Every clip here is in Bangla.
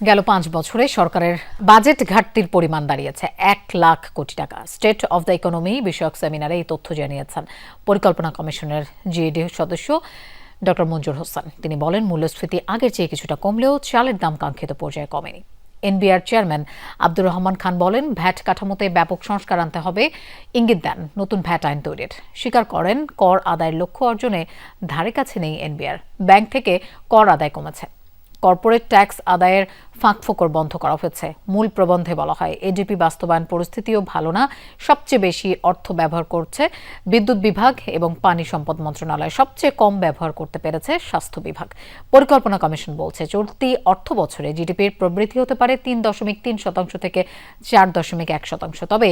গেল পাঁচ বছরে সরকারের বাজেট ঘাটতির পরিমাণ দাঁড়িয়েছে এক লাখ কোটি টাকা। স্টেট অব দ্য ইকোনমি বিষয়ক সেমিনারে এই তথ্য জানিয়েছেন পরিকল্পনা কমিশনের জিএডি সদস্য ডক্টর মঞ্জুর হোসেন। তিনি বলেন, মূল্যস্ফীতি আগের চেয়ে কিছুটা কমলেও চালের দাম কাঙ্ক্ষিত পর্যায়ে কমেনি। এনবিআর চেয়ারম্যান আব্দুর রহমান খান বলেন, ভ্যাট কাঠামোতে ব্যাপক সংস্কার আনতে হবে, ইঙ্গিত দেন নতুন ভ্যাট আইন তৈরির। স্বীকার করেন, কর আদায়ের লক্ষ্য অর্জনে ধারে কাছে নেই এনবিআর। ব্যাংক থেকে কর আদায় কমেছে। কর্পোরেট ট্যাক্স আদায়ের ফাঁকফোকর বন্ধ করা হয়েছে। মূল প্রবন্ধে বলা হয় এডিপি বাস্তবায়ন পরিস্থিতিও ভালো না, সবচেয়ে বেশি অর্থ ব্যবহার করছে বিদ্যুৎ বিভাগ এবং পানি সম্পদ মন্ত্রণালয়। সবচেয়ে কম ব্যবহার করতে পেরেছে স্বাস্থ্য বিভাগ। পরিকল্পনা কমিশন বলছে, চলতি অর্থ বছরে জিডিপির প্রবৃদ্ধি হতে পারে তিন দশমিক তিন শতাংশ থেকে চার দশমিক এক শতাংশ। তবে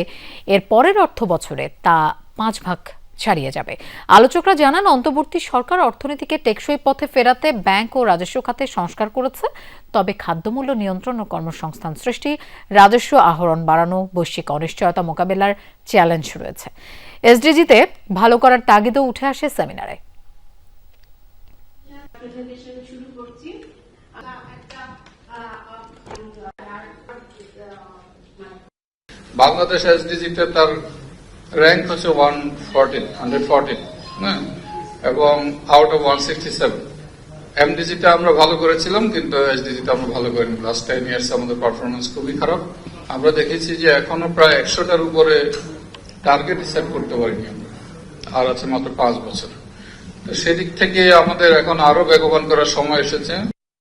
এর পরের অর্থ বছরে তা পাঁচ ভাগ ছাড়িয়ে যাবে। আলোচকরা জানান, অন্তর্বর্তী সরকার অর্থনীতিকে টেকসই পথে ফেরাতে ব্যাংক ও রাজস্ব খাতে সংস্কার করেছে, তবে খাদ্যমূল্য নিয়ন্ত্রণ ও কর্মসংস্থান সৃষ্টি, রাজস্ব আহরণ বাড়ানো, বৈশ্বিক অনিশ্চয়তা মোকাবেলার চ্যালেঞ্জ রয়েছে। এসডিজিতে ভালো করার তাগিদও উঠে আসে সেমিনারে। বাংলাদেশ এসডিজিতে তার র্যাঙ্ক হচ্ছে ওয়ান ফোরটিন হান্ড্রেড ফোরটিন হ্যাঁ এবং out of one sixty seven এমডিজিতে আমরা ভালো করেছিলাম, কিন্তু এসডিজিতে আমরা ভালো করিনি। লাস্ট টেন ইয়ার্স আমাদের পারফরমেন্স খুবই খারাপ। আমরা দেখেছি যে এখনও প্রায় একশোটার উপরে টার্গেট সেট করতে পারিনি আমরা। আর আছে মাত্র পাঁচ বছর। তো সেদিক থেকে আমাদের এখন আরও বেগবান করার সময় এসেছে।